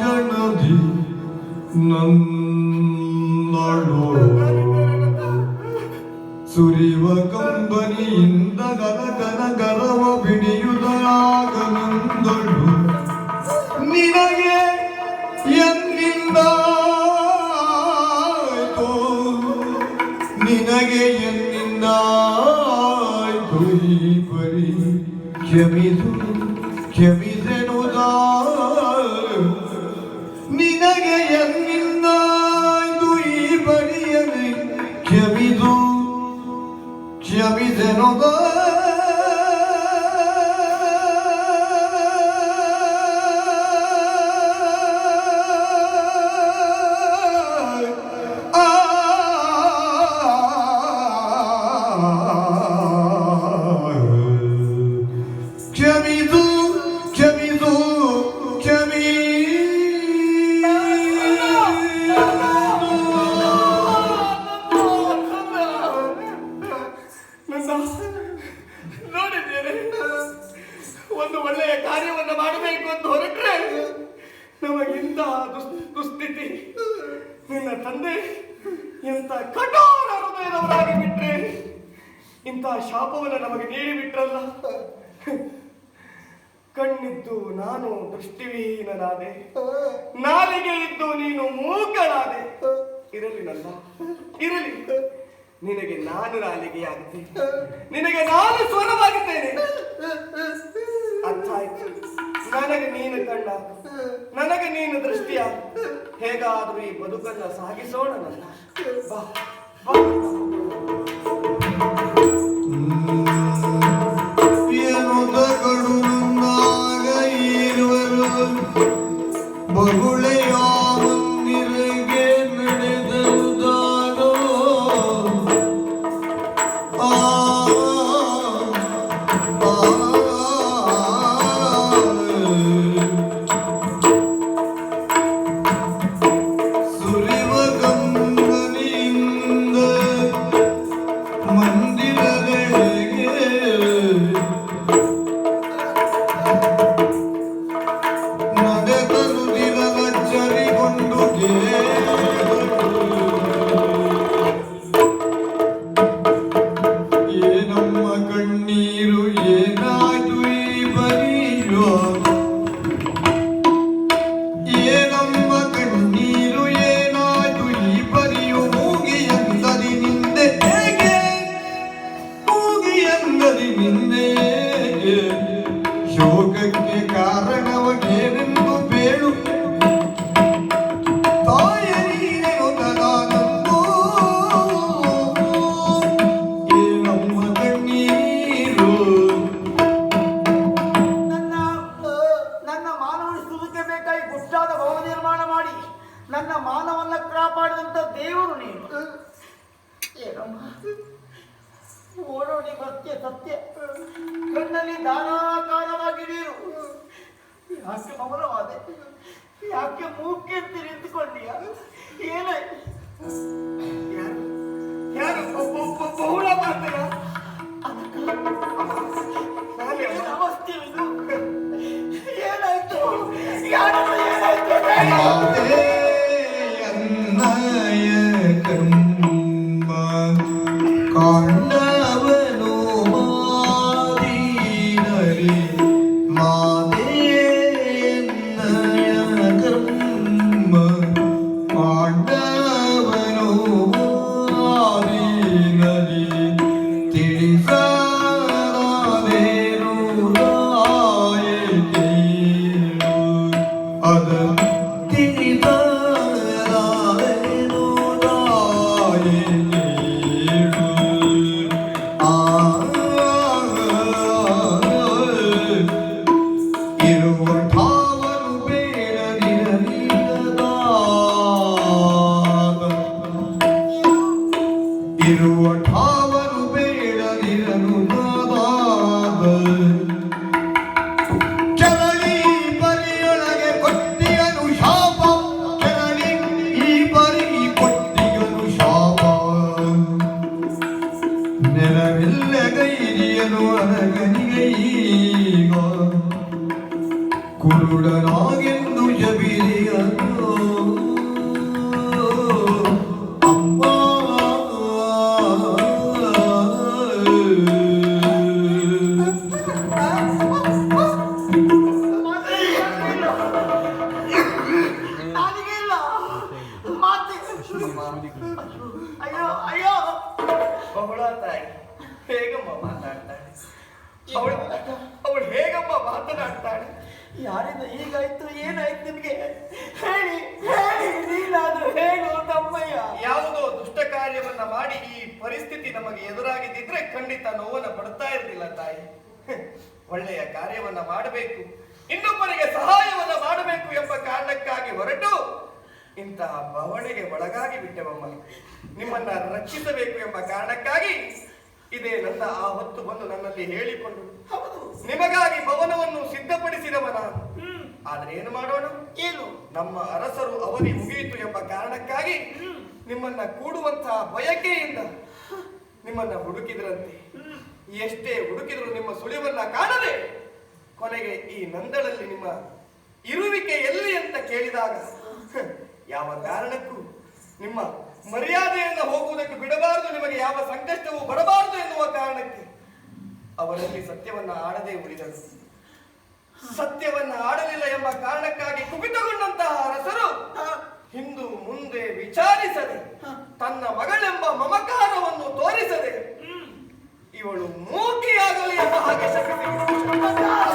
ಜನದಿ ನನ್ನಳು ಸುರಿವ ಕಂಬನಿಯಿಂದ ಗನ ಗನ ಗರವ ಬಿಡಿಯುವುದಾಗನಂದಳು ನಿನಗೆ ಆಯ್ತು? ನಿನಗೆ ಎನ್ನಿಂದ ಆಯ್ತು ಈ ಪರಿ? ಕ್ಷಮಿಸು ಕ್ಷಮಿಸೆನುದಾ ನಿನಗೆ ಎನ್ನಿಂದ ಆಯ್ತು ಈ ಇಂಥ ಶಾಪವನ್ನು ನಮಗೆ ನೀಡಿ ಬಿಟ್ರಲ್ಲ? ಕಣ್ಣಿದ್ದು ನಾನು, ದೃಷ್ಟಿವೀನನಾದೆ. ನಾಲಿಗೆ ಇದ್ದು ನೀನು ಮೂಕನಾದೆ ಇರಲಿ ನನ್ನ ಇರಲಿ. ನಿನಗೆ ನಾನು ನಾಲಿಗೆಯಾಗುತ್ತೇನೆ ನಿನಗೆ ನಾನು ಸ್ವರವಾಗುತ್ತೇನೆ ನನಗೆ ನೀನು ಕಂಡ ನನಗೆ ನೀನು ದೃಷ್ಟಿಯ. ಹೇಗಾದ್ರೂ ಈ ಬದುಕನ್ನ ಸಾಗಿಸೋಣ ನನ್ನ ಬಾ ಬಾ. ಯಾಕೆ ಮೌನವಾದೆ ಯಾಕೆ ಮೂಕೆ ನಿಂತುಕೊಂಡೀಯ ಏನಾಯ್ತು ಯಾರು? ಯಾರು? ಬಹುಳ ಮಾಡ್ತೀರ ಏನ್ ಇದು? ಏನಾಯ್ತು? ಯಾರಮ್ಮ ಏನಾಯ್ತು? ಇರುವ ಠಾವರು ಬೇಡದಿರನು ನಾದಾದ ಚರಣಿ ಬಲಿಯೊಳಗೆ ಕೊಟ್ಟಿಯನು ಶಾಪ ಚರಣಿ ಈ ಬರಿ ಕೊಟ್ಟಿಯನು ಶಾಪ ನೆಲವಿಲ್ಲಗೈರಿಯನು ಅನಗನಿಗೆ ಈಗ ಕುರುಡನಾಗಿ ಅವಳು ಹೇಗಮ್ಮ ಮಾತನಾಡ್ತಾಳೆ? ಯಾರಿಂದ ಹೀಗಾಯ್ತು? ಏನಾಯ್ತು ನಿಮ್ಗೆ? ಹೇಳಿ ಹೇಳಿ, ನೀನಾದ್ರೂ ಹೇಳು ತಮ್ಮಯ್ಯ. ಯಾವುದೋ ದುಷ್ಟ ಕಾರ್ಯವನ್ನ ಮಾಡಿ ಈ ಪರಿಸ್ಥಿತಿ ನಮಗೆ ಎದುರಾಗಿದ್ದಿದ್ರೆ ಖಂಡಿತ ನೋವನ್ನ ಪಡ್ತಾ ಇರ್ಲಿಲ್ಲ ತಾಯಿ. ಒಳ್ಳೆಯ ಕಾರ್ಯವನ್ನ ಮಾಡಬೇಕು, ಇನ್ನೊಬ್ಬರಿಗೆ ಸಹಾಯವನ್ನ ಮಾಡಬೇಕು ಎಂಬ ಕಾರಣಕ್ಕಾಗಿ ಹೊರಟು ಇಂತಹ ಬವಣೆಗೆ ಒಳಗಾಗಿ ಬಿಟ್ಟೆವಮ್ಮ. ನಿಮ್ಮನ್ನ ರಕ್ಷಿಸಬೇಕು ಎಂಬ ಕಾರಣಕ್ಕಾಗಿ ಇದೇ ನನ್ನ ಆ ಹೊತ್ತು ಬಂದು ನನ್ನಲ್ಲಿ ಹೇಳಿಕೊಂಡು ಹೌದು. ನಿಮಗಾಗಿ ಭವನವನ್ನು ಸಿದ್ಧಪಡಿಸಿದವನ. ನಾನು ಆದ್ರೆ ಏನು ಮಾಡೋಣ? ಏನು? ನಮ್ಮ ಅರಸರು ಅವಧಿ ಮುಗಿಯಿತು ಎಂಬ ಕಾರಣಕ್ಕಾಗಿ ನಿಮ್ಮನ್ನ ಕೂಡುವಂತಹ ಬಯಕೆಯಿಂದ ನಿಮ್ಮನ್ನ ಹುಡುಕಿದ್ರಂತೆ. ಎಷ್ಟೇ ಹುಡುಕಿದ್ರು ನಿಮ್ಮ ಸುಳಿವನ್ನ ಕಾಣದೆ ಕೊನೆಗೆ ಈ ನಂದಳಲ್ಲಿ ನಿಮ್ಮ ಇರುವಿಕೆ ಎಲ್ಲಿ ಅಂತ ಕೇಳಿದಾಗ ಯಾವ ಕಾರಣಕ್ಕೂ ನಿಮ್ಮ ಮರ್ಯಾದೆಯಿಂದ ಹೋಗುವುದಕ್ಕೆ ಬಿಡಬಾರದು, ನಿಮಗೆ ಯಾವ ಸಂಕಷ್ಟವೂ ಬರಬಾರದು ಎನ್ನುವ ಕಾರಣಕ್ಕೆ ಅವರಲ್ಲಿ ಸತ್ಯವನ್ನ ಆಡದೆ ಉಳಿದರು ಸತ್ಯವನ್ನ ಆಡಲಿಲ್ಲ ಎಂಬ ಕಾರಣಕ್ಕಾಗಿ ಕುಪಿತಗೊಂಡಂತಹ ಅರಸರು ಹಿಂದು ಮುಂದೆ ವಿಚಾರಿಸದೆ, ತನ್ನ ಮಗಳೆಂಬ ಮಮಕಾರವನ್ನು ತೋರಿಸದೆ, ಇವಳು ಮೂಕಿಯಾಗಲಿ ಎಂಬ ಹಾಗೆ ಶಪಿಸಿದರು.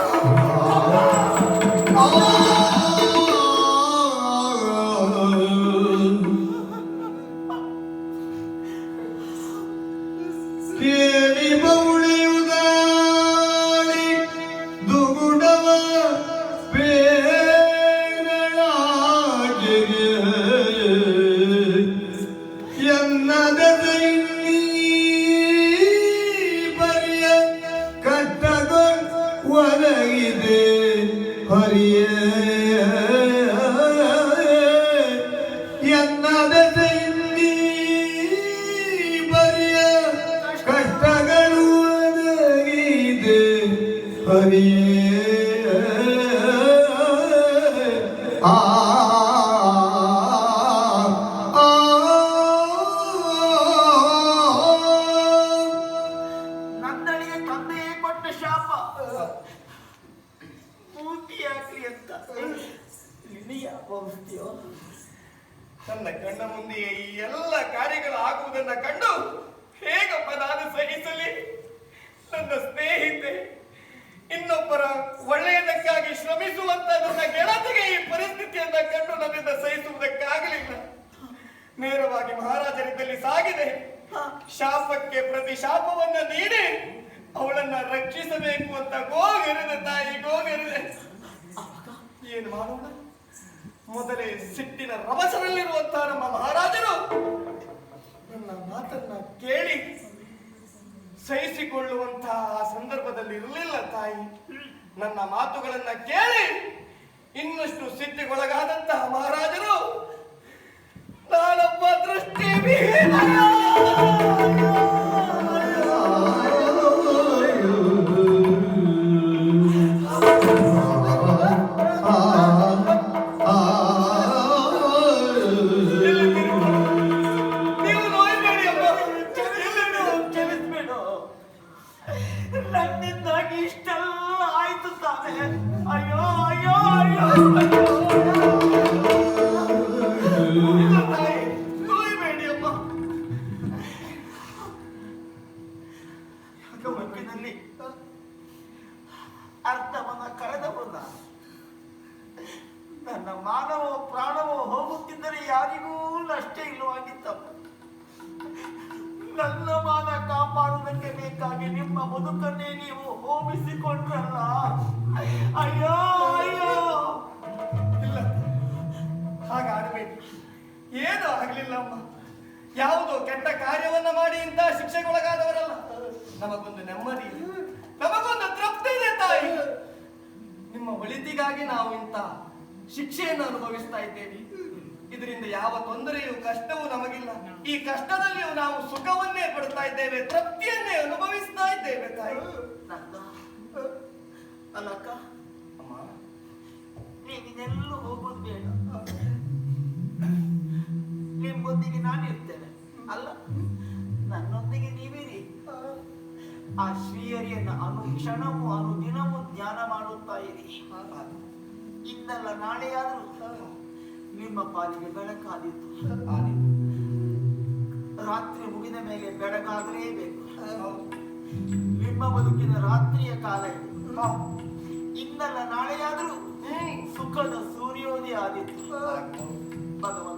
ತನ್ನ ಕಣ್ಣ ಮುಂದೆಯೇ ಈ ಎಲ್ಲ ಕಾರ್ಯಗಳು ಆಗುವುದನ್ನ ಕಂಡು ಹೇಗಪ್ಪ ನಾನು ಸಹಿಸಲಿ ನನ್ನ ಸ್ನೇಹಿತೆ ಇನ್ನೊಬ್ಬರ ಒಳ್ಳೆಯದಕ್ಕಾಗಿ ಶ್ರಮಿಸುವಂತ ನನ್ನ ಗೆಳತಿಗೆ ಈ ಪರಿಸ್ಥಿತಿಯನ್ನ ಕಂಡು ನನ್ನಿಂದ ಸಹಿಸುವುದಕ್ಕಾಗಲಿಲ್ಲ. ನೇರವಾಗಿ ಮಹಾರಾಜರಿದ್ದಲ್ಲಿ ಸಾಗಿದೆ. ಶಾಪಕ್ಕೆ ಪ್ರತಿ ಶಾಪವನ್ನ ನೀಡಿ ಅವಳನ್ನ ರಕ್ಷಿಸಬೇಕು ಅಂತ ಗೋಗರಿದೆ ತಾಯಿ ಗೋಗರಿದೆ ಏನು ಮಾಡೋಣ? ಮೊದಲೇ ಸಿಟ್ಟಿನ ರಭಸದಲ್ಲಿರುವಂತಹ ನಮ್ಮ ಮಹಾರಾಜರು ನನ್ನ ಮಾತನ್ನ ಕೇಳಿ ಸಹಿಸಿಕೊಳ್ಳುವಂತಹ ಸಂದರ್ಭದಲ್ಲಿ ಇರಲಿಲ್ಲ ತಾಯಿ. ನನ್ನ ಮಾತುಗಳನ್ನ ಕೇಳಿ ಇನ್ನಷ್ಟು ಸಿದ್ಧಿಗೊಳಗಾದಂತಹ ಮಹಾರಾಜರು ನಾನೊಬ್ಬ ದೃಷ್ಟಿ ಮಗುವಿನಲ್ಲಿ ಅರ್ಥವನ್ನ ಕಳೆದವನ್ನ ನನ್ನ ಮಾನವೋ ಪ್ರಾಣವೋ ಹೋಗುತ್ತಿದ್ದರೆ ಯಾರಿಗೂ ನಷ್ಟ ಇಲ್ಲವಾಗಿತ್ತಪ್ಪ ನನ್ನ ಮಾನ ಕಾಪಾಡುವುದಕ್ಕೆ ಬೇಕಾಗಿ ನಿಮ್ಮ ಬದುಕನ್ನೇ ನೀವು ಹೋಮಿಸಿಕೊಂಡ್ರಲ್ಲ. ಅಯ್ಯೋ ಅಯ್ಯೋ. ಇಲ್ಲ. ಹಾಗಾಗಬೇಕು ಏನು ಆಗಲಿಲ್ಲ ಅಮ್ಮ ಯಾವುದೋ ಕೆಟ್ಟ ಕಾರ್ಯವನ್ನ ಮಾಡಿ ಇಂತಹ ಶಿಕ್ಷೆಗೊಳಗಾದವರಲ್ಲ ನಮಗೊಂದು ನೆಮ್ಮದಿ. ಇದೆ. ನಮಗೊಂದು ತೃಪ್ತಿ ಇದೆ ತಾಯಿ. ನಿಮ್ಮ ಒಳಿತಿಗಾಗಿ ನಾವು ಇಂಥ ಶಿಕ್ಷೆಯನ್ನು ಅನುಭವಿಸ್ತಾ ಇದ್ದೇವೆ. ಇದರಿಂದ ಯಾವ ತೊಂದರೆಯೂ ಕಷ್ಟವೂ ನಮಗಿಲ್ಲ. ಈ ಕಷ್ಟದಲ್ಲಿಯೂ ನಾವು ಸುಖವನ್ನೇ ಪಡ್ತಾ ಇದ್ದೇವೆ ತೃಪ್ತಿಯನ್ನೇ ಅನುಭವಿಸ್ತಾ ಇದ್ದೇವೆ ತಾಯಿ. ಅಲ್ಲಕ್ಕ ಅಮ್ಮ. ನೀನಿದೆಲ್ಲೂ ಹೋಗೋದು ಬೇಡ. ನಿಮ್ಮೊಂದಿಗೆ ನಾನು ಇರ್ತೇನೆ. ಅಲ್ಲ ಆ ಶ್ರೀಹರಿಯನ್ನ ಅನು ಅನುದಿನವೂ ಧ್ಯಾನ ಮಾಡುತ್ತಾ ಇರಿ ಇಂದಲ್ಲ ನಾಳೆಯಾದರೂ ನಿಮ್ಮ ಪಾಲಿಗೆ ಬೆಳಕಾದೀತು ಆದೀತು. ರಾತ್ರಿ ಮುಗಿದ ಮೇಲೆ ಬೆಳಕಾಗಲೇಬೇಕು. ನಿಮ್ಮ ಬದುಕಿನ ರಾತ್ರಿಯ ಕಾಲ ಇದು ಇಂದಲ್ಲ ಇನ್ನಲ್ಲ ನಾಳೆಯಾದರೂ. ಸುಖದ ಸೂರ್ಯೋದಯ ಆದಿತ್ತು. ಭಗವಂತ